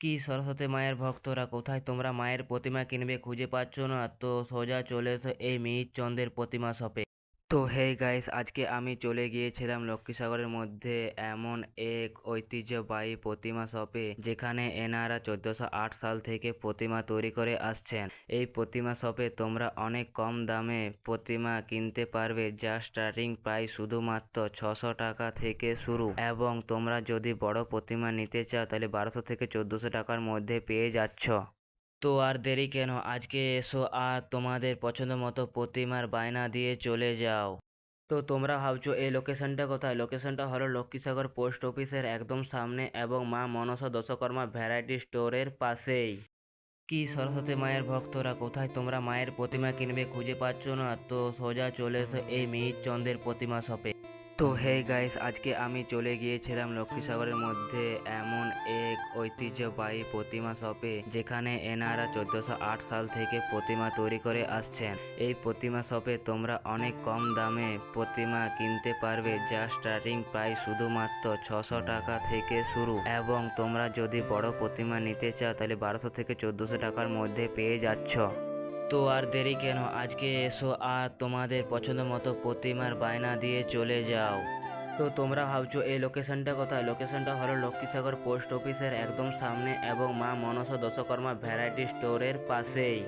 কি সরস্বতী মায়ের ভক্তরা? কোথায় তোমরা মায়ের প্রতিমা কিনবে খুঁজে পাচ্ছ না? তো সোজা চলে এসো এই মিহির চন্দ্রের প্রতিমা শপে। তো হে গাইস, আজকে আমি চলে গিয়েছিলাম লক্ষ্মীসাগরের মধ্যে এমন এক ঐতিহ্যবাহী প্রতিমা শপে, যেখানে এনারা চোদ্দোশো আট সাল থেকে প্রতিমা তৈরি করে আসছেন। এই প্রতিমা শপে তোমরা অনেক কম দামে প্রতিমা কিনতে পারবে, যা স্টার্টিং প্রাইস শুধুমাত্র ছশো টাকা থেকে শুরু। এবং তোমরা যদি বড় প্রতিমা নিতে চাও, তাহলে বারোশো থেকে চোদ্দোশো টাকার মধ্যে পেয়ে যাচ্ছ। তো আর দেরি কেন? আজকে এসো আর তোমাদের পছন্দ মতো প্রতিমার বায়না দিয়ে চলে যাও। তো তোমরা ভাবছ, এই লোকেশনটা কোথায়? লোকেশনটা হলো লক্ষ্মীসাগর পোস্ট অফিসের একদম সামনে এবং মা মনসা দশকর্মা ভ্যারাইটি স্টোরের পাশেই। কি সরস্বতী মায়ের ভক্তরা, কোথায় তোমরা মায়ের প্রতিমা কিনবে খুঁজে পাচ্ছ না? তো সোজা চলে এসো এই মিহিরচন্দ্রের প্রতিমা শপে। তো হে গাইস, আজকে আমি চলে গিয়েছিলাম লক্ষ্মীসাগরের মধ্যে এমন ঐতিহ্যবাহী প্রতিমা শপে, যেখানে এনারা চোদ্দোশো আট সাল থেকে প্রতিমা তৈরি করে আসছেন। এই প্রতিমা শপে তোমরা অনেক কম দামে প্রতিমা কিনতে পারবে যা স্টার্টিং প্রায় শুধুমাত্র ছশো টাকা থেকে শুরু। এবং তোমরা যদি বড় প্রতিমা নিতে চাও, তাহলে বারোশো থেকে চোদ্দোশো টাকার মধ্যে পেয়ে যাচ্ছ। তো আর দেরি কেন? আজকে এসো আর তোমাদের পছন্দ মতো প্রতিমার বায়না দিয়ে চলে যাও। তো তোমরা ভাবছ এই লোকেশনটা কোথায়? লোকেশনটা হলো লক্ষ্মীসাগর পোস্ট অফিসের একদম সামনে এবং মা মনসা দশকর্মা ভ্যারাইটি স্টোরের পাশেই।